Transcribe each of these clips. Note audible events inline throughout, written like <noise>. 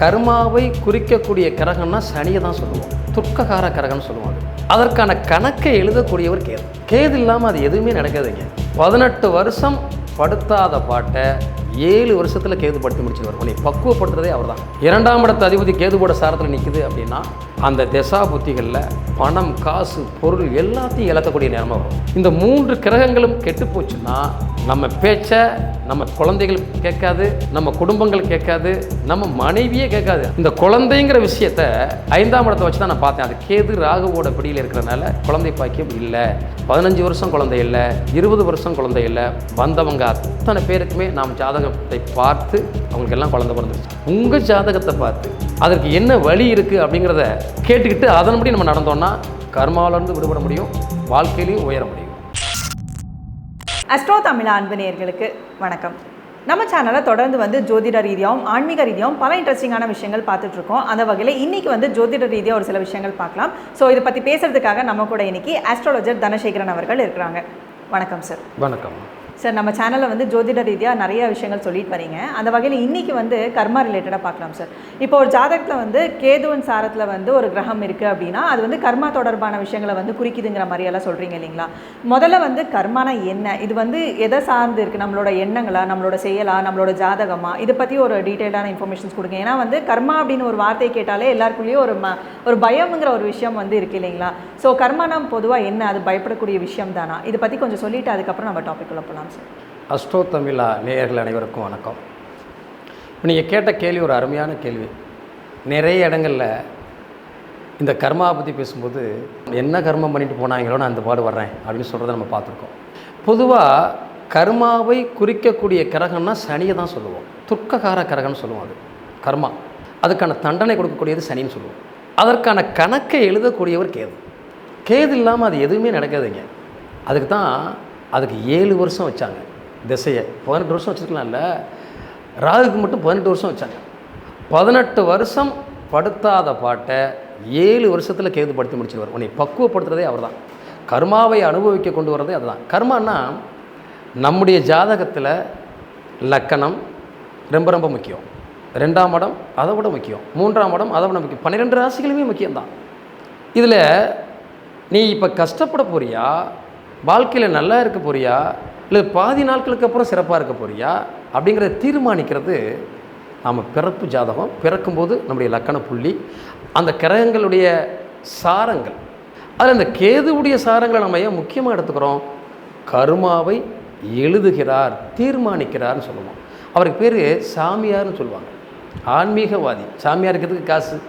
கர்மாவை குறிக்கக்கூடிய கிரகம்னா சனியை தான் சொல்லுவோம். துர்க்ககார கிரகம்னு சொல்லுவாங்க. அதற்கான கணக்கை எழுதக்கூடியவர் கேது. கேது இல்லாமல் அது எதுவுமே நடக்காதுங்க. பதினெட்டு வருஷம் படுத்தாத பாட்டை ஏழு வருஷத்தில் கேது படுத்தி முடிச்சிருவார். உன்னை பக்குவப்படுத்துறதே அவர் தான் இரண்டாம் இடத்து அதிபதி கேது போட சாரத்தில் நிற்குது அப்படின்னா அந்த திசா புத்திகளில் பணம் காசு பொருள் எல்லாத்தையும் இழக்கக்கூடிய நேரமாக வரும். இந்த மூன்று கிரகங்களும் கெட்டு போச்சுன்னா நம்ம பேச்சை நம்ம குழந்தைகள் கேட்காது நம்ம குடும்பங்கள் கேட்காது நம்ம மனைவியே கேட்காது. இந்த குழந்தைங்கிற விஷயத்த ஐந்தாம் இடத்தை வச்சு தான் நான் பார்த்தேன். அது கேது ராகுவோட பிடியில் இருக்கிறனால குழந்தை பாக்கியம் இல்லை. பதினஞ்சு வருஷம் குழந்தை இல்லை. இருபது வருஷம் குழந்தை இல்லை. வந்தவங்க அத்தனை பேருக்குமே நாம் ஜாதகத்தை பார்த்து அவங்களுக்கு எல்லாம் குழந்தை பிறந்துருச்சு. உங்கள் ஜாதகத்தை பார்த்து அதற்கு என்ன வழி இருக்குது அப்படிங்கிறத கேட்டுக்கிட்டு அதன்படி நம்ம நடந்தோம்னா கர்மாவிலேருந்து விடுபட முடியும் வாழ்க்கையிலையும் உயர முடியும். அஸ்ட்ரோ தமிழ் அன்பு வணக்கம். நம்ம சேனலை தொடர்ந்து வந்து ஜோதிட ரீதியாகவும் ஆன்மீக ரீதியாகவும் பல இன்ட்ரெஸ்டிங்கான விஷயங்கள் பார்த்துட்டு இருக்கோம். அந்த வகையில் இன்னைக்கு வந்து ஜோதிட ரீதியாக ஒரு சில விஷயங்கள் பார்க்கலாம். ஸோ இதை பற்றி பேசுறதுக்காக நம்ம கூட இன்னைக்கு ஆஸ்ட்ராலஜர் தனசேகரன் அவர்கள் இருக்கிறாங்க. வணக்கம் சார் வணக்கம். சார் நம்ம சேனலில் வந்து ஜோதிட ரீதியாக நிறைய விஷயங்கள் சொல்லிட்டு வரீங்க அந்த வகையில் இன்னைக்கு வந்து கர்மா ரிலேட்டடாக பார்க்கலாம் சார் இப்போ ஒரு ஜாதகத்தில் வந்து கேதுவன் சாரத்தில் வந்து ஒரு கிரகம் இருக்குது அப்படின்னா அது வந்து கர்மா தொடர்பான விஷயங்களை வந்து குறிக்குதுங்கிற மாதிரியெல்லாம் சொல்கிறீங்க இல்லைங்களா? முதல்ல வந்து கர்மானா என்ன? இது வந்து எதை சார்ந்து இருக்குது நம்மளோட எண்ணங்களா? நம்மளோட செயலா? நம்மளோட ஜாதகமா? இதை பற்றி ஒரு டீட்டெயிலான இன்ஃபர்மேஷன்ஸ் கொடுங்க. ஏன்னா வந்து கர்மா அப்படின்னு ஒரு வார்த்தையை கேட்டாலே எல்லாருக்குள்ளேயும் ஒரு ம ஒரு பயம்ங்கிற ஒரு விஷயம் வந்து இருக்கு இல்லைங்களா? ஸோ கர்மானா பொதுவாக என்ன? அது பயப்படக்கூடிய விஷயம் தானா? இதை பற்றி கொஞ்சம் சொல்லிட்டு அதுக்கப்புறம் நம்ம டாபிக் உள்ள போகலாம் சார் அஸ்ட்ரோ தமிழா நேயர்கள் அனைவருக்கும் வணக்கம். இப்போ நீங்கள் கேட்ட கேள்வி ஒரு அருமையான கேள்வி. நிறைய இடங்களில் இந்த கர்மா பற்றி பேசும்போது என்ன கர்மம் பண்ணிட்டு போனாங்களோ நான் அந்த பாடு வர்றேன் அப்படின்னு சொல்கிறத நம்ம பார்த்துருக்கோம். பொதுவாக கர்மாவை குறிக்கக்கூடிய கிரகம்னா சனியை தான் சொல்லுவோம். துர்க்ககார கிரகம்னு சொல்லுவோம் அது. கர்மா. அதுக்கான தண்டனை கொடுக்கக்கூடியது சனின்னு சொல்லுவோம். அதற்கான கணக்கை எழுதக்கூடியவர் கேது. கேது இல்லாமல் அது எதுவுமே நடக்காதுங்க. அதுக்கு தான் அதுக்கு ஏழு வருஷம் வச்சாங்க. திசையை பதினெட்டு வருஷம் வச்சுருக்கலாம்ல. ராகுக்கு மட்டும் பதினெட்டு வருஷம் வச்சாங்க. பதினெட்டு வருஷம் படுத்தாத பாட்டை ஏழு வருஷத்தில் கேது படுத்தி முடிச்சிருவார். உன்னை பக்குவப்படுத்துறதே அவர் தான் கர்மாவை அனுபவிக்க கொண்டு வரதே அதுதான். கர்மான்னா நம்முடைய ஜாதகத்தில் லக்கணம் ரொம்ப ரொம்ப முக்கியம். ரெண்டாம் இடம் அதை விட முக்கியம். மூன்றாம் இடம் அதை விட முக்கியம். பன்னிரெண்டு ராசிகளுமே முக்கியம்தான். இதில் நீ இப்போ கஷ்டப்பட போறியா? வாழ்க்கையில் நல்லா இருக்க போறியா? இல்லை பாதி நாட்களுக்கு அப்புறம் சிறப்பாக இருக்க போறியா? அப்படிங்கிறத தீர்மானிக்கிறது நம்ம பிறப்பு ஜாதகம். பிறக்கும்போது நம்முடைய லக்கண புள்ளி. அந்த கிரகங்களுடைய சாரங்கள். அதில் அந்த கேதுவுடைய சாரங்களை நம்ம ஏன் முக்கியமாக எடுத்துக்கிறோம்? கருமாவை எழுதுகிறார் தீர்மானிக்கிறார்னு சொல்லுவோம். அவருக்கு பேர் சாமியார்னு சொல்லுவாங்க. ஆன்மீகவாதி. சாமியார் இருக்கிறதுக்கு காசு.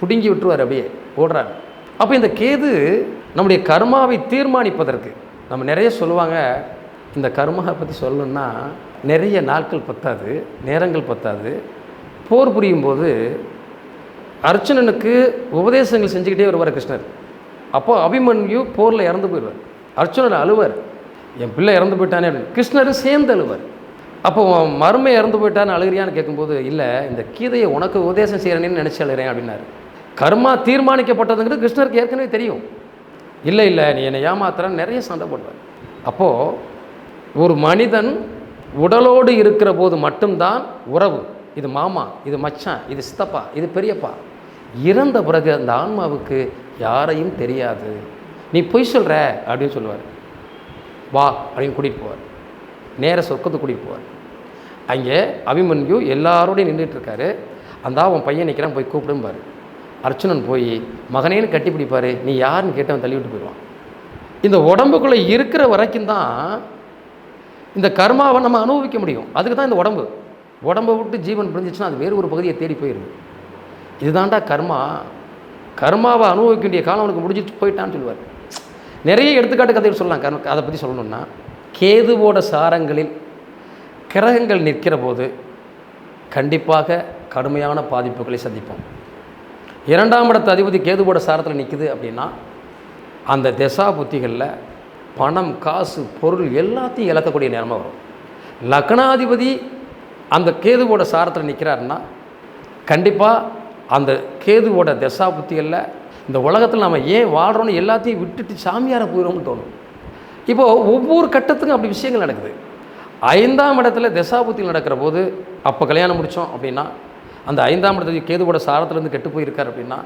பிடுங்கி விட்டுருவார் அப்படியே. ஓடுறாங்க அப்போ இந்த கேது நம்முடைய கர்மாவை தீர்மானிப்பதற்கு நம்ம நிறைய சொல்லுவாங்க இந்த கர்மாவை பற்றி சொல்லணும்னா நிறைய நாட்கள் பத்தாது நேரங்கள் பத்தாது. போர் புரியும் போது அர்ச்சுனனுக்கு உபதேசங்கள் செஞ்சுக்கிட்டே வருவார் கிருஷ்ணர். அப்போ அபிமன்யு போரில் இறந்து போயிடுவார். அர்ச்சுனன் அழுவார். என் பிள்ளை இறந்து போயிட்டானே அப்படின்னு. கிருஷ்ணர் சேர்ந்து அழுவார். அப்போ மருமை இறந்து போயிட்டான்னு அழுகிறியான்னு கேட்கும்போது இல்லை இந்த கீதையை உனக்கு உபதேசம் செய்கிறேன்னு நினச்சி அழுகிறேன் அப்படின்னாரு. கர்மா தீர்மானிக்கப்பட்டதுங்கிறது கிருஷ்ணருக்கு ஏற்கனவே தெரியும். இல்லை இல்லை நீ என்னை ஏமாத்துறன்னு நிறைய சண்டை போடுவார். அப்போது ஒரு மனிதன் உடலோடு இருக்கிற போது மட்டும்தான் உறவு. இது மாமா இது மச்சான் இது சித்தப்பா இது பெரியப்பா. இறந்த பிறகு அந்த ஆன்மாவுக்கு யாரையும் தெரியாது. நீ பொய் சொல்கிற அப்படின்னு சொல்லுவார். வா அப்படின்னு கூட்டிகிட்டு போவார். நேர சொர்க்கத்தை கூட்டிகிட்டு போவார். அங்கே அபிமன்யு எல்லாரோடையும் நின்றுட்டு இருக்காரு. அந்த அவன் பையன் நிற்கிறான் போய் கூப்பிடும்பாரு. அர்ச்சுனன் போய் மகனேன்னு கட்டி பிடிப்பார் நீ யாருன்னு கேட்டவன் தள்ளி விட்டு போயிடுவான். இந்த உடம்புக்குள்ளே இருக்கிற வரைக்கும் தான் இந்த கர்மாவை நம்ம அனுபவிக்க முடியும். அதுக்கு தான் இந்த உடம்பு. உடம்பை விட்டு ஜீவன் பிரிஞ்சிச்சுன்னா அது வேறு ஒரு பகுதியை தேடி போயிடுது. இதுதான்டா கர்மா. கர்மாவை அனுபவிக்க வேண்டிய காலம் அவனுக்கு முடிஞ்சிட்டு போயிட்டான்னு சொல்லுவார். நிறைய எடுத்துக்காட்டு கதைகள் சொல்லலாம். கர்ம அதை பற்றி சொல்லணும்னா கேதுவோட சாரங்களில் கிரகங்கள் நிற்கிற போது கண்டிப்பாக கடுமையான பாதிப்புகளை சந்திப்போம். இரண்டாம் இடத்து அதிபதி கேதுபோட சாரத்தில் நிற்குது அப்படின்னா அந்த திசா புத்திகளில் பணம் காசு பொருள் எல்லாத்தையும் இழக்கக்கூடிய நேரமாக வரும். லக்னாதிபதி அந்த கேதுவோட சாரத்தில் நிற்கிறாருன்னா கண்டிப்பாக அந்த கேதுவோட திசா புத்திகளில் இந்த உலகத்தில் நம்ம ஏன் வாழ்கிறோன்னு எல்லாத்தையும் விட்டுட்டு சாமியாரை போயிடும்னு தோணும். இப்போது ஒவ்வொரு கட்டத்துக்கும் அப்படி விஷயங்கள் நடக்குது. ஐந்தாம் இடத்துல புத்திகள் நடக்கிற போது அப்போ கல்யாணம் முடித்தோம் அப்படின்னா அந்த ஐந்தாம் இடத்துக்கு கேதுவோட சாரத்துலேருந்து கெட்டு போயிருக்கார் அப்படின்னா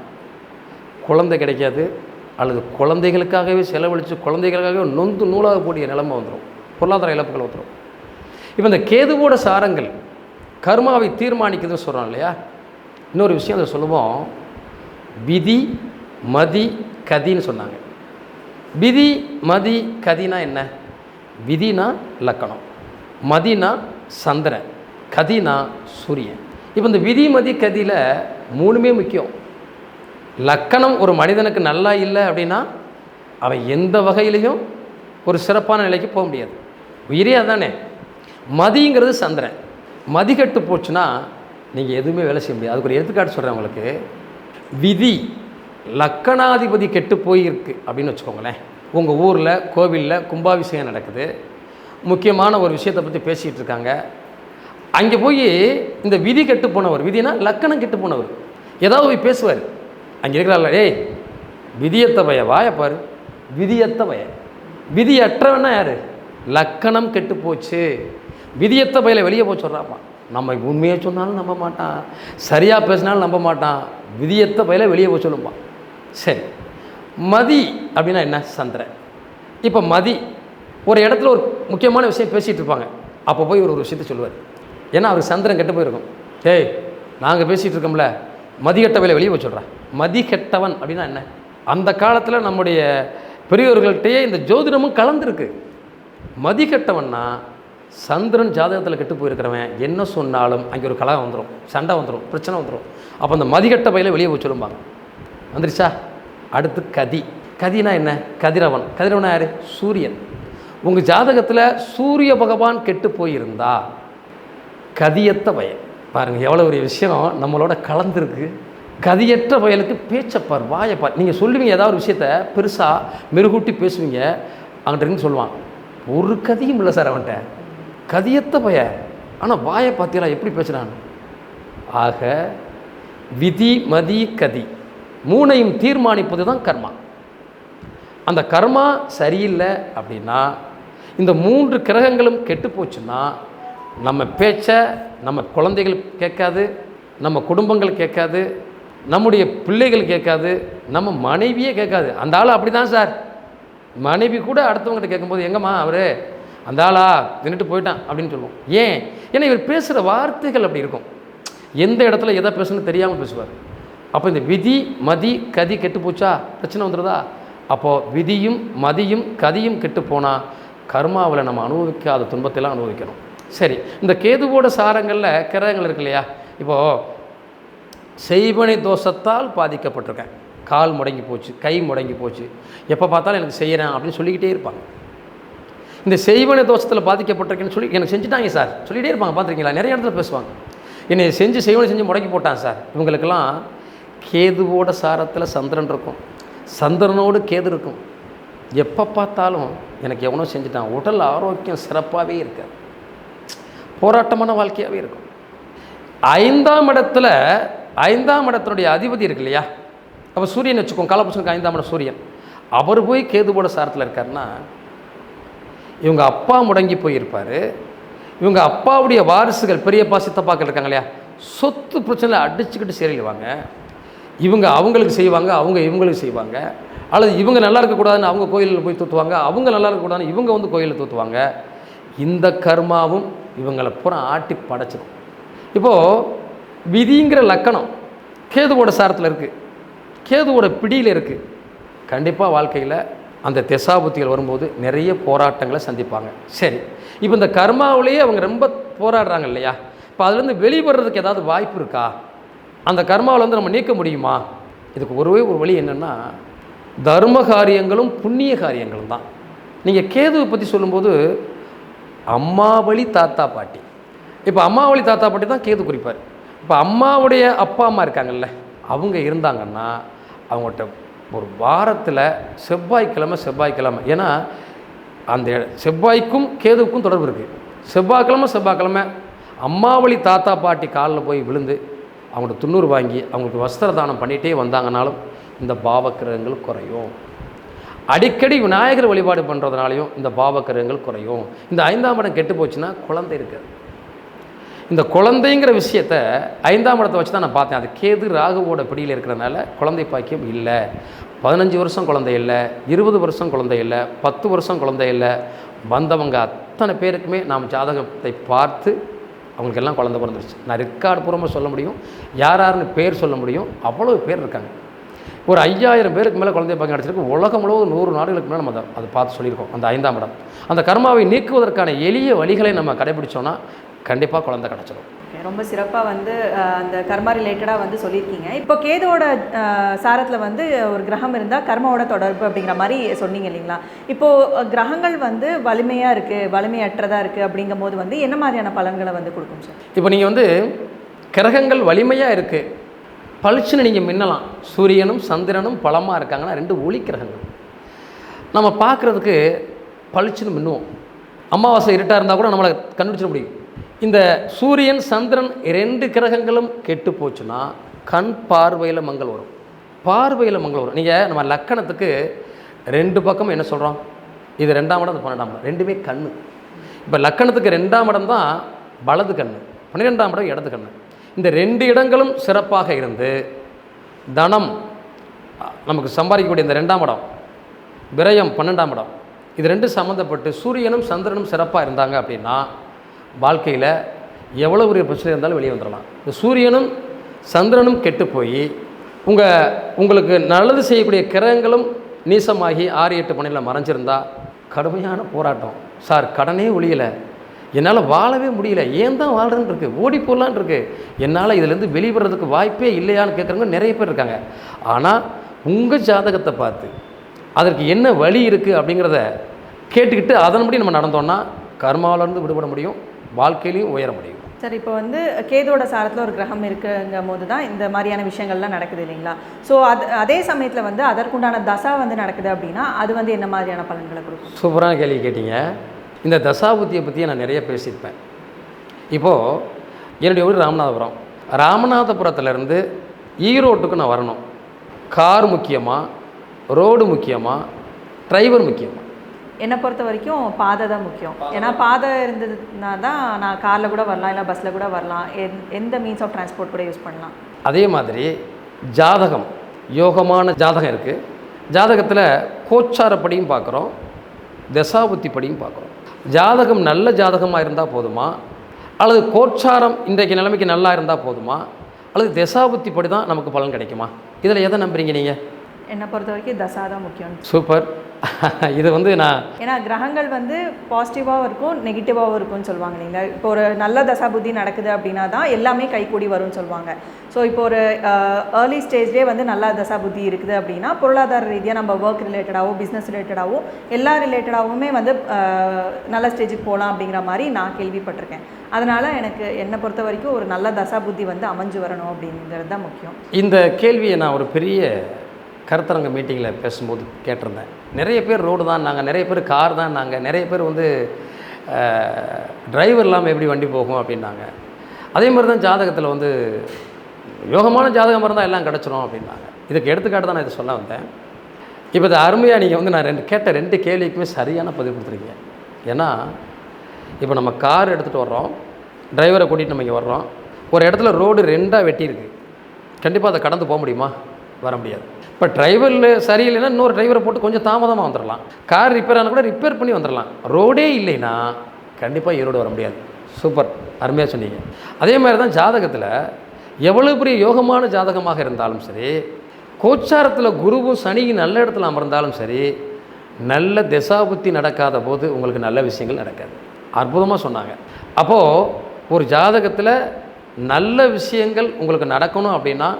குழந்தை கிடைக்காது அல்லது குழந்தைகளுக்காகவே செலவழித்து குழந்தைகளுக்காகவே நொந்து நூலாக கூடிய நிலைமை வந்துடும் பொருளாதார இழப்புகள் வந்துடும் இப்போ இந்த கேதுவோட சாரங்கள் கர்மாவை தீர்மானிக்குதுன்னு சொல்கிறோம் இல்லையா? இன்னொரு விஷயம் அதை சொல்லுவோம். விதி மதி கதின்னு சொன்னாங்க. விதி மதி கதினா என்ன? விதினா லக்கணம். மதினா சந்திரன். கதினா சூரியன். இப்போ இந்த விதி மதி கதியில் மூணுமே முக்கியம். லக்கணம் ஒரு மனிதனுக்கு நல்லா இல்லை அப்படின்னா அவன் எந்த வகையிலையும் ஒரு சிறப்பான நிலைக்கு போக முடியாது. உயிரே அதானே. மதிங்கிறது சந்திரன். மதி கெட்டு போச்சுன்னா நீங்கள் எதுவுமே வேலை செய்ய முடியாது. அதுக்கு ஒரு எடுத்துக்காட்டு சொல்கிறேன் உங்களுக்கு. விதி லக்கணாதிபதி கெட்டு போயிருக்கு அப்படின்னு வச்சுக்கோங்களேன். உங்கள் ஊரில் கோவிலில் கும்பாபிஷேகம் நடக்குது. முக்கியமான ஒரு விஷயத்தை பற்றி பேசிகிட்டு இருக்காங்க. அங்கே போய் இந்த விதி கெட்டு போனவர் விதினா லக்கணம் கெட்டு போனவர். ஏதாவது போய் பேசுவார். அங்கே இருக்கிறாள் ஏய் விதியத்த பய வாய பாரு. விதியத்த பய. விதியற்றவனா யார்? லக்கணம் கெட்டு போச்சு. விதியத்த பயில வெளியே போய் சொல்கிறாப்பா நம்ம உண்மையை சொன்னாலும் நம்ப மாட்டான். சரியாக பேசினாலும் நம்ப மாட்டான். விதியத்த பயில வெளியே போய் சொல்லுப்பான் சரி. மதி அப்படின்னா என்ன? சந்திரன். இப்போ மதி ஒரு இடத்துல ஒரு முக்கியமான விஷயம் பேசிகிட்டு இருப்பாங்க. அப்போ போய் ஒரு ஒரு விஷயத்த சொல்லுவார். ஏன்னா அவருக்கு சந்திரன் கெட்டு போயிருக்கும். ஏய் நாங்கள் பேசிகிட்டு இருக்கோம்ல மதிகெட்டவையில் வெளியே போய் சொல்கிறேன் மதி கெட்டவன் அப்படின்னா என்ன? அந்த காலத்தில் நம்முடைய பெரியவர்கள்ட்டையே இந்த ஜோதிடமும் கலந்துருக்கு. மதி கெட்டவன்னா சந்திரன் ஜாதகத்தில் கெட்டு போயிருக்கிறவன் என்ன சொன்னாலும் அங்கே ஒரு கலகம் வந்துடும் சண்டை வந்துடும் பிரச்சனை வந்துடும் அப்போ அந்த மதிகட்ட பையில வெளியே போய் சொல்லுவாங்க வந்துருச்சா? அடுத்து கதி. கதினா என்ன? கதிரவன். கதிரவனா யார்? சூரியன். உங்கள் ஜாதகத்தில் சூரிய பகவான் கெட்டு போயிருந்தா கதியத்த வயல். பாருங்கள் எவ்வளோ ஒரு விஷயம் நம்மளோட கலந்துருக்கு. கதியற்ற வயலுக்கு பேச்சப்பார் வாயப்பார். நீங்கள் சொல்லுவீங்க ஏதாவது ஒரு விஷயத்த பெருசாக மெருகூட்டி பேசுவீங்க அங்கிட்ட சொல்லுவான். ஒரு கதியும் இல்லை சார் அவன்கிட்ட. கதியத்த பய. ஆனால் வாயை பார்த்தீங்களா எப்படி பேசுகிறான் ஆக விதி மதி கதி. மூணையும் தீர்மானிப்பது தான் கர்மா. அந்த கர்மா சரியில்லை அப்படின்னா இந்த மூன்று கிரகங்களும் கெட்டு போச்சுன்னா நம்ம பேச்சை நம்ம குழந்தைகள் கேட்காது நம்ம குடும்பங்கள் கேட்காது நம்முடைய பிள்ளைகள் கேட்காது நம்ம மனைவியே கேட்காது. அந்த ஆள் அப்படி தான் சார். மனைவி கூட அடுத்தவங்ககிட்ட கேட்கும்போது எங்கம்மா அவர்? அந்த ஆளா? நின்றுட்டு போயிட்டான். அப்படின்னு சொல்லுவோம். ஏன்? ஏன்னா இவர் பேசுகிற வார்த்தைகள் அப்படி இருக்கும். எந்த இடத்துல எதை பேசணும்னு தெரியாமல் பேசுவார். அப்போ இந்த விதி மதி கதி கெட்டு போச்சா? பிரச்சனை வந்துடுதா அப்போது விதியும் மதியும் கதியும் கெட்டு போனால் கர்மாவில் நம்ம அனுபவிக்காத துன்பத்தைலாம் அனுபவிக்கணும். சரி இந்த கேதுவோட சாரங்களில் கிரகங்கள் இருக்கு இல்லையா? இப்போது செய்வனை தோஷத்தால் பாதிக்கப்பட்டிருக்கேன். கால் முடங்கி போச்சு கை முடங்கி போச்சு. எப்போ பார்த்தாலும் எனக்கு செய்கிறேன் அப்படின்னு சொல்லிக்கிட்டே இருப்பாங்க. இந்த செய்வனை தோஷத்தில் பாதிக்கப்பட்டிருக்கேன்னு சொல்லி எனக்கு செஞ்சுட்டாங்க சார். சொல்லிகிட்டே இருப்பாங்க பார்த்துருக்கீங்களா? நிறைய இடத்துல பேசுவாங்க. என்னை செஞ்சு செய்வனை செஞ்சு முடக்கி போட்டான் சார். இவங்களுக்கெல்லாம் கேதுவோட சாரத்தில் சந்திரன் இருக்கும். சந்திரனோடு கேது இருக்கும். எப்போ பார்த்தாலும் எனக்கு எவனோ செஞ்சுட்டான். உடல் ஆரோக்கியம் சிறப்பாகவே இருக்காது. போராட்டமான வாழ்க்கையாகவே இருக்கும். ஐந்தாம் இடத்துல ஐந்தாம் இடத்தினுடைய அதிபதி இருக்கு இல்லையா? அப்போ சூரியன் வச்சுக்கோங்க காலபுருஷனுக்கு ஐந்தாம் இடம் சூரியன். அவர் போய் கேதுவோட சாரத்தில் இருக்காருன்னா இவங்க அப்பா முடங்கி போயிருப்பார். இவங்க அப்பாவுடைய வாரிசுகள் பெரியப்பா சித்தப்பாக்கள் இருக்காங்க இல்லையா? சொத்து பிரச்சனையில் அடிச்சுக்கிட்டு சேரிடுவாங்க இவங்க அவங்களுக்கு செய்வாங்க அவங்க இவங்களுக்கு செய்வாங்க. அல்லது இவங்க நல்லா இருக்கக்கூடாதுன்னு அவங்க கோயிலில் போய் தூத்துவாங்க அவங்க நல்லா இருக்கக்கூடாதுன்னு இவங்க வந்து கோயிலில் தூத்துவாங்க. இந்த கர்மாவும் இவங்களை பூரா ஆட்டி படைச்சிடும் இப்போது விதிங்கிற லக்கணம் கேதுவோட சாரத்தில் இருக்குது கேதுவோட பிடியில் இருக்குது கண்டிப்பாக வாழ்க்கையில் அந்த திசாபுத்திகள் வரும்போது நிறைய போராட்டங்களை சந்திப்பாங்க. சரி இப்போ இந்த கர்மாவிலேயே அவங்க ரொம்ப போராடுறாங்க இல்லையா? இப்போ அதுலேருந்து வெளிவடுறதுக்கு ஏதாவது வாய்ப்பு இருக்கா? அந்த கர்மாவில் வந்து நம்ம நீக்க முடியுமா? இதுக்கு ஒருவே ஒரு வழி என்னென்னா தர்ம காரியங்களும் புண்ணிய காரியங்களும் தான். நீங்கள் கேதுவை பற்றி சொல்லும்போது அம்மாவளி தாத்தா பாட்டி. இப்போ அம்மாவளி தாத்தா பாட்டி தான் கேது குறிப்பார். இப்போ அம்மாவுடைய அப்பா அம்மா இருக்காங்கல்ல அவங்க இருந்தாங்கன்னா அவங்கள்ட்ட ஒரு வாரத்தில் செவ்வாய்க்கிழமை செவ்வாய்க்கிழமை. ஏன்னா அந்த செவ்வாய்க்கும் கேதுவுக்கும் தொடர்பு இருக்குது செவ்வாய்க்கிழமை செவ்வாய்க்கிழமை அம்மாவளி தாத்தா பாட்டி காலில் போய் விழுந்து அவங்கள்ட்ட துண்ணூறு வாங்கி அவங்களுக்கு வஸ்திர தானம் பண்ணிகிட்டே வந்தாங்கனாலும் இந்த பாவக்கிரகங்கள் குறையும். அடிக்கடி விநாயகர் வழிபாடு பண்ணுறதுனாலையும் இந்த பாவக்கிரகங்கள் குறையும். இந்த ஐந்தாம் இடம் கெட்டு போச்சுன்னா குழந்தை இருக்காது இந்த குழந்தைங்கிற விஷயத்த ஐந்தாம் இடத்தை வச்சு தான் நான் பார்த்தேன். அது கேது ராகுவோட பிடியில் இருக்கிறனால குழந்தை பாக்கியம் இல்லை. பதினஞ்சு வருஷம் குழந்தை இல்லை இருபது வருஷம் குழந்தை இல்லை பத்து வருஷம் குழந்தை இல்லை. வந்தவங்க அத்தனை பேருக்குமே நாம் ஜாதகத்தை பார்த்து அவங்களுக்கு எல்லாம் குழந்தை பிறந்துருச்சு. நான் ரெக்கார்டு பூர்வமாக சொல்ல முடியும். யார் யாருன்னு பேர் சொல்ல முடியும். அவ்வளோ பேர் இருக்காங்க. ஒரு ஐயாயிரம் பேருக்கு மேலே குழந்தை பாக்கியம் கிடச்சிருக்கு உலகம் முழுவதும் நூறு நாடுகளுக்கு மேலே நம்ம அதை அதை பார்த்து சொல்லியிருக்கோம். அந்த ஐந்தாம் இடம். அந்த கர்மாவை நீக்குவதற்கான எளிய வழிகளை நம்ம கடைபிடிச்சோன்னா கண்டிப்பாக குழந்தை கிடச்சிடும் ரொம்ப சிறப்பாக வந்து அந்த கர்மா ரிலேட்டடாக வந்து சொல்லியிருக்கீங்க. இப்போ கேதுவோட சாரத்தில் வந்து ஒரு கிரகம் இருந்தால் கர்மாவோட தொடர்பு அப்படிங்கிற மாதிரி சொன்னீங்க இல்லைங்களா? இப்போது கிரகங்கள் வந்து வலிமையாக இருக்குது வலிமையற்றதாக இருக்குது அப்படிங்கும் போது வந்து என்ன மாதிரியான பலன்களை வந்து கொடுக்கும் சார்? இப்போ நீங்கள் வந்து கிரகங்கள் வலிமையாக இருக்குது பளிச்சுன்னு நீங்கள் மின்னலாம். சூரியனும் சந்திரனும் பலமாக இருக்காங்கன்னா ரெண்டு ஒளி கிரகங்கள். நம்ம பார்க்குறதுக்கு பளிச்சுன்னு மின்னுவோம். அமாவாசை இருட்டாக இருந்தால் கூட நம்மளை கண்டுபிடிச்சிட முடியும். இந்த சூரியன் சந்திரன் ரெண்டு கிரகங்களும் கெட்டு போச்சுன்னா கண் பார்வையில் மங்கள் வரும். பார்வையில் மங்கள் வரும். நீங்கள் நம்ம லக்கணத்துக்கு ரெண்டு பக்கம் என்ன சொல்கிறோம் இது ரெண்டாம் இடம் இது பன்னெண்டாம் இடம். ரெண்டுமே கண் இப்போ லக்கணத்துக்கு ரெண்டாம் இடம் தான் வலது கண் பன்னிரெண்டாம் இடம் இடது கண்ணு. இந்த ரெண்டு இடங்களும் சிறப்பாக இருந்து தனம் நமக்கு சம்பாதிக்கக்கூடிய இந்த ரெண்டாம் இடம் விரயம் பன்னெண்டாம் இடம் இது ரெண்டும் சம்மந்தப்பட்டு சூரியனும் சந்திரனும் சிறப்பாக இருந்தாங்க அப்படின்னா வாழ்க்கையில் எவ்வளோ ஒரு பிரச்சனை இருந்தாலும் வெளியே வந்துடலாம். இந்த சூரியனும் சந்திரனும் கெட்டு போய் உங்கள் உங்களுக்கு நல்லது செய்யக்கூடிய கிரகங்களும் நீசமாகி ஆறு எட்டு மணியில் மறைஞ்சிருந்தா கடுமையான போராட்டம். சார் கடனே ஒழியலை. என்னால் வாழவே முடியல. ஏன் தான் வாழ்றேன்னு இருக்கு? ஓடி போடலான் இருக்கு. என்னால் இதுலேருந்து வெளிவரதுக்கு வாய்ப்பே இல்லையான்னு கேட்குறவங்க நிறைய பேர் இருக்காங்க. ஆனால் உங்கள் ஜாதகத்தை பார்த்து அதற்கு என்ன வழி இருக்குது அப்படிங்கிறத கேட்டுக்கிட்டு அதன்படி நம்ம நடந்தோம்னா கர்மாவிலேருந்து விடுபட முடியும் வாழ்க்கையிலையும் உயர முடியும். சார் இப்போ வந்து கேதுவோட சாரத்தில் ஒரு கிரகம் இருக்குங்கும் போது தான் இந்த மாதிரியான விஷயங்கள்லாம் நடக்குது இல்லைங்களா? ஸோ அது அதே சமயத்தில் வந்து அதற்குண்டான தசா வந்து நடக்குது அப்படின்னா அது வந்து என்ன மாதிரியான பலன்களை கொடுக்கும்? சூப்பரான கேள்வி கேட்டீங்க. இந்த தசாபுத்தியை பற்றி நான் நிறைய பேசியிருப்பேன். இப்போது என்னுடைய ஊர் ராமநாதபுரம். ராமநாதபுரத்துலேருந்து ஈரோட்டுக்கு நான் வரணும். கார் முக்கியமாக ரோடு முக்கியமாக டிரைவர் முக்கியமாக என்னை பொறுத்த வரைக்கும் பாதை தான் முக்கியம். ஏன்னா பாதை இருந்ததுனா தான் நான் காரில் கூட வரலாம் இல்லை பஸ்ஸில் கூட வரலாம். எந்- எந்த மீன்ஸ் ஆஃப் டிரான்ஸ்போர்ட் கூட யூஸ் பண்ணலாம். அதே மாதிரி ஜாதகம் யோகமான ஜாதகம் இருக்குது ஜாதகத்தில் கோச்சாரப்படியும் பார்க்குறோம் தசாபுத்தி படியும் பார்க்குறோம். ஜாதகம் நல்ல ஜாதகமாக இருந்தால் போதுமா? அல்லது கோச்சாரம் இன்றைக்கு நிலைமைக்கு நல்லா இருந்தால் போதுமா? அல்லது தசாபுத்தி படி தான் நமக்கு பலன் கிடைக்குமா? இதில் எதை நம்புறீங்க நீங்கள் என்னை பொறுத்த வரைக்கும் தசா தான் முக்கியம். சூப்பர். <laughs> இது வந்து நான் ஏன்னா கிரகங்கள் வந்து பாசிட்டிவாகவும் இருக்கும் நெகட்டிவாகவும் இருக்கும்னு சொல்லுவாங்க இல்லைங்களா? இப்போ ஒரு நல்ல தசா புத்தி நடக்குது அப்படின்னா தான் எல்லாமே கைகூடி வரும்னு சொல்லுவாங்க. ஸோ இப்போ ஒரு ஏர்லி ஸ்டேஜ்லேயே வந்து நல்ல தசா புத்தி இருக்குது அப்படின்னா பொருளாதார ரீதியாக நம்ம ஒர்க் ரிலேட்டடாகவோ பிஸ்னஸ் ரிலேட்டடாகவோ எல்லா ரிலேட்டடாகவுமே வந்து நல்ல ஸ்டேஜுக்கு போகலாம் அப்படிங்கிற மாதிரி நான் கேள்விப்பட்டிருக்கேன். அதனால் எனக்கு என்னை பொறுத்த வரைக்கும் ஒரு நல்ல தசா புத்தி வந்து அமைஞ்சு வரணும் அப்படிங்கிறது தான் முக்கியம். இந்த கேள்வியை நான் ஒரு பெரிய கருத்தரங்க மீட்டிங்கில் பேசும்போது கேட்டிருந்தேன். நிறைய பேர் ரோடு தான் நாங்கள் நிறைய பேர் கார் தான் நாங்கள் நிறைய பேர் வந்து டிரைவர் இல்லாமல் எப்படி வண்டி போகும் அப்படின்னாங்க. அதே மாதிரி தான் ஜாதகத்தில் வந்து யோகமான ஜாதகம் இருந்தால் எல்லாம் கிடச்சிரும் அப்படின்னாங்க. இதுக்கு எடுத்துக்காட்டு தான் நான் இதை சொல்ல வந்தேன். இப்போ இது அருமையாக நீங்கள் வந்து நான் ரெண்டு கேட்ட ரெண்டு கேள்விக்குமே சரியான பதிவு கொடுத்துருக்கீங்க. ஏன்னா இப்போ நம்ம கார் எடுத்துகிட்டு வர்றோம் டிரைவரை கூட்டிகிட்டு நம்ம இங்கே வர்றோம். ஒரு இடத்துல ரோடு ரெண்டாக வெட்டியிருக்கு. கண்டிப்பாக அதை கடந்து போக முடியுமா? வர முடியாது. இப்போ டிரைவரில் சரியில்லைன்னா இன்னொரு டிரைவரை போட்டு கொஞ்சம் தாமதமாக வந்துடலாம் கார் ரிப்பேர் ஆனால் கூட ரிப்பேர் பண்ணி வந்துடலாம் ரோடே இல்லைன்னா கண்டிப்பாக ஈரோடு வர முடியாது. சூப்பர் அருமையாக சொன்னீங்க. அதே மாதிரி தான் ஜாதகத்தில் எவ்வளோ பெரிய யோகமான ஜாதகமாக இருந்தாலும் சரி கோச்சாரத்தில் குருவும் சனியும் நல்ல இடத்துல அமர்ந்தாலும் சரி நல்ல திசாபுத்தி நடக்காத போது உங்களுக்கு நல்ல விஷயங்கள் நடக்காது. அற்புதமாக சொன்னாங்க. அப்போது ஒரு ஜாதகத்தில் நல்ல விஷயங்கள் உங்களுக்கு நடக்கணும் அப்படின்னா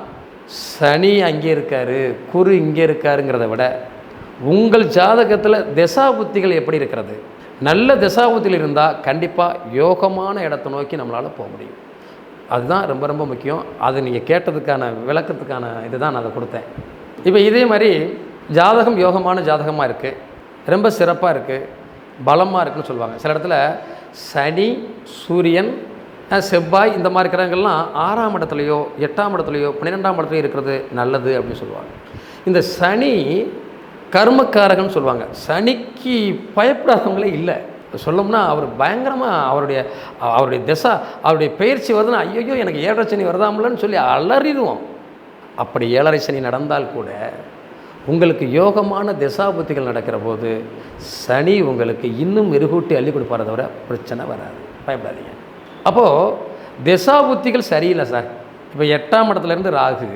சனி அங்கே இருக்காரு குரு இங்கே இருக்காருங்கிறத விட உங்கள் ஜாதகத்தில் திசாபுத்திகள் எப்படி இருக்கிறது? நல்ல திசாபுத்தியில் இருந்தால் கண்டிப்பாக யோகமான இடத்தை நோக்கி நம்மளால் போக முடியும். அதுதான் ரொம்ப ரொம்ப முக்கியம். அது நீங்கள் கேட்டதுக்கான விளக்கத்துக்கான இதுதான் நான் அதை கொடுத்தேன். இப்போ இதே மாதிரி ஜாதகம் யோகமான ஜாதகமாக இருக்குது ரொம்ப சிறப்பாக இருக்குது பலமாக இருக்குன்னு சொல்லுவாங்க. சில இடத்துல சனி சூரியன் செவ்வாய் இந்த மாதிரி கிரகங்கள்லாம் ஆறாம் இடத்துலையோ எட்டாம் இடத்துலையோ பன்னிரெண்டாம் இடத்துலையோ இருக்கிறது நல்லது அப்படின்னு சொல்லுவாங்க. இந்த சனி கர்மக்காரகன்னு சொல்லுவாங்க. சனிக்கு பயப்படாதவங்களே இல்லை. சொல்லணும்னா அவர் பயங்கரமாக அவருடைய அவருடைய திசை அவருடைய பயிற்சி வருதுன்னா ஐயோ எனக்கு ஏழரை சனி வருதாமலன்னு சொல்லி அலறிடுவோம். அப்படி ஏழரை சனி நடந்தால் கூட உங்களுக்கு யோகமான திசாபுத்திகள் நடக்கிற போது சனி உங்களுக்கு இன்னும் மெருகூட்டி அள்ளி கொடுப்பார தவிர பிரச்சனை வராது. பயப்படாதீங்க. அப்போது திசாபுத்திகள் சரியில்லை சார். இப்போ எட்டாம் இடத்துலேருந்து ராகு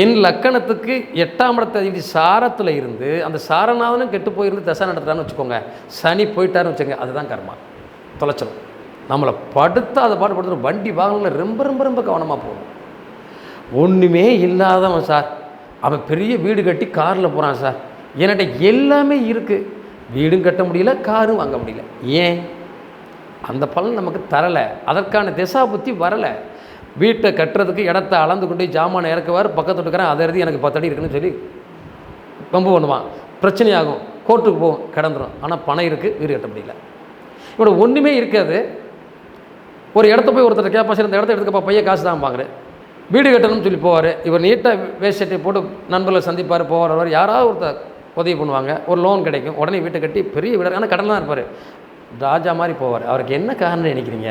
என் லக்கணத்துக்கு எட்டாம் இடத்த சாரத்தில் இருந்து அந்த சாரநாதனும் கெட்டு போயிருந்து தசை நடத்துறான்னு வச்சுக்கோங்க. சனி போயிட்டாருன்னு வச்சுக்கோங்க அதுதான் கர்மா. தொலைச்சிடும் நம்மளை படுத்து அதை பாட்டு படுத்துடும் வண்டி வாகனங்களில் ரொம்ப ரொம்ப ரொம்ப கவனமாக போகணும். ஒன்றுமே இல்லாதவன் சார். அவன் பெரிய வீடு கட்டி காரில் போகிறான் சார். என்கிட்ட எல்லாமே இருக்குது வீடும் கட்ட முடியல காரும் வாங்க முடியல. ஏன்? அந்த பலன் நமக்கு தரலை. அதற்கான திசா புத்தி வரலை. வீட்டை கட்டுறதுக்கு இடத்த அளந்து கொண்டு போய் ஜாமானை இறக்குவார் பக்கத்து இருக்கிறேன் அதை எழுதி எனக்கு பத்தடி இருக்குன்னு சொல்லி பம்பு பண்ணுவான். பிரச்சனையாகும். கோர்ட்டுக்கு போகும் கிடந்துரும். ஆனால் பணம் இருக்குது வீடு கட்ட முடியல. இவ்வளோ ஒன்றுமே இருக்காது. ஒரு இடத்த போய் ஒருத்தர் கேட்பா சரி இந்த இடத்த எடுத்துக்கப்பா பையன் காசு தான் பார்க்குறேன் வீடு கட்டணும்னு சொல்லி போவார். இவர் நீட்டாக வேஸ்ட் சட்டை போட்டு நண்பர்களை சந்திப்பார் போவார் யாராவது ஒருத்தர் உதவி பண்ணுவாங்க. ஒரு லோன் கிடைக்கும். உடனே வீட்டை கட்டி பெரிய வீடு ஆனால் கடன் தான் இருப்பார். ராஜா மாதிரி போவார். அவருக்கு என்ன காரணம் நினைக்கிறீங்க?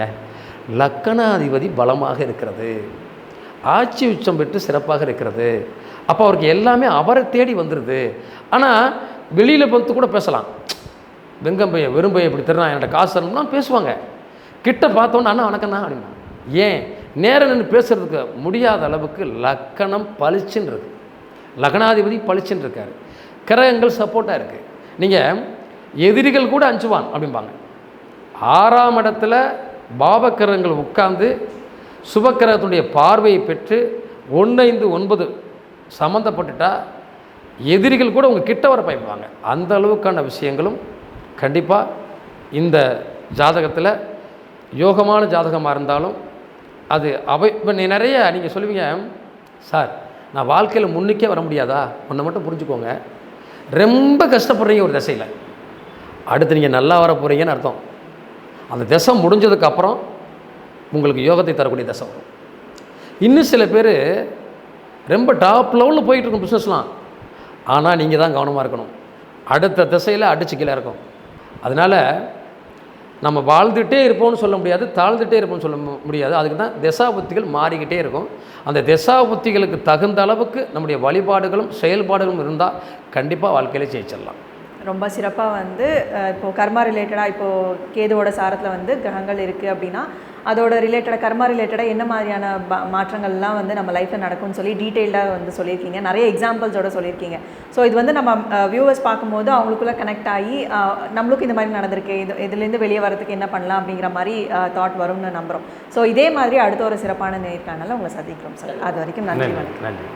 லக்கணாதிபதி பலமாக இருக்கிறது. ஆட்சி உச்சம் பெற்று சிறப்பாக இருக்கிறது. அப்போ அவருக்கு எல்லாமே அவரை தேடி வந்துடுது ஆனால் வெளியில் பார்த்து கூட பேசலாம். வெங்கம்பைய வெறும்பைய இப்படி தருறான் என்னோட காசு தரணும்னா பேசுவாங்க. கிட்ட பார்த்தோன்னா அண்ணா வணக்கம்ண்ணா அப்படின்னா ஏன்? நேரம் நின்று பேசுறதுக்கு முடியாத அளவுக்கு லக்கணம் பளிச்சுன்னு இருக்கு லக்னாதிபதி பளிச்சுன்னு இருக்கார் கிரகங்கள் சப்போர்ட்டாக இருக்குது நீங்கள் எதிரிகள் கூட அஞ்சுவான் அப்படிம்பாங்க. ஆறாம் இடத்துல பாவக்கிரகங்கள் உட்கார்ந்து சுபக்கிரகத்துடைய பார்வையை பெற்று ஒன்று ஐந்து ஒன்பது சம்மந்தப்பட்டுட்டா எதிரிகள் கூட உங்கள் கிட்ட வர பயப்பாங்க அந்த அளவுக்கான விஷயங்களும் கண்டிப்பாக இந்த ஜாதகத்தில் யோகமான ஜாதகமாக இருந்தாலும் அது அவை இப்போ நீ நிறைய நீங்கள் சொல்லுவீங்க சார் நான் வாழ்க்கையில் முன்னுக்கே வர முடியாதா? ஒன்றை மட்டும் புரிஞ்சுக்கோங்க. ரொம்ப கஷ்டப்படுறீங்க ஒரு திசையில். அடுத்து நீங்கள் நல்லா வர போகிறீங்கன்னு அர்த்தம். அந்த திசை முடிஞ்சதுக்கப்புறம் உங்களுக்கு யோகத்தை தரக்கூடிய திசை வரும். இன்னும் சில பேர் ரொம்ப டாப் லெவலில் போயிட்டுருக்கும் பிஸ்னஸ்லாம் ஆனால் நீங்கள் தான் கவனமாக இருக்கணும். அடுத்த திசையில் அடிச்சு கீழே இருக்கும் அதனால் நம்ம வாழ்ந்துகிட்டே இருப்போம்னு சொல்ல முடியாது தாழ்ந்துகிட்டே இருப்போம்னு சொல்ல முடியாது. அதுக்கு தான் திசாபுத்திகள் மாறிக்கிட்டே இருக்கும். அந்த திசாபுத்திகளுக்கு தகுந்த அளவுக்கு நம்முடைய வழிபாடுகளும் செயல்பாடுகளும் இருந்தால் கண்டிப்பாக வாழ்க்கையில் ஜெயிச்சிடலாம். ரொம்ப சிறப்பாக வந்து அஹ், இப்போ கர்மா ரிலேட்டடாக இப்போது கேதுவோட சாரத்தில் வந்து கிரகங்கள் இருக்குது அப்படின்னா அதோட ரிலேட்டடாக கர்மா ரிலேட்டடாக என்ன மாதிரியான மாற்றங்கள்லாம் வந்து நம்ம லைஃப்பில் நடக்கும்னு சொல்லி டீட்டெயில்டாக வந்து சொல்லியிருக்கீங்க. நிறைய எக்ஸாம்பிள்ஸோட சொல்லியிருக்கீங்க. ஸோ இது வந்து நம்ம வியூவர்ஸ் பார்க்கும்போது அவங்களுக்குள்ள கனெக்ட் ஆகி நம்மளுக்கும் இந்த மாதிரி நடந்திருக்கு. இது இதுலேருந்து வெளியே வரதுக்கு என்ன பண்ணலாம் அப்படிங்கிற மாதிரி தாட் வரும்னு நம்புகிறோம் ஸோ இதே மாதிரி அடுத்த ஒரு சிறப்பான நேர்காணல உங்களை சந்திக்கிறோம் சார் அது வரைக்கும் நன்றி. வணக்கம். நன்றி.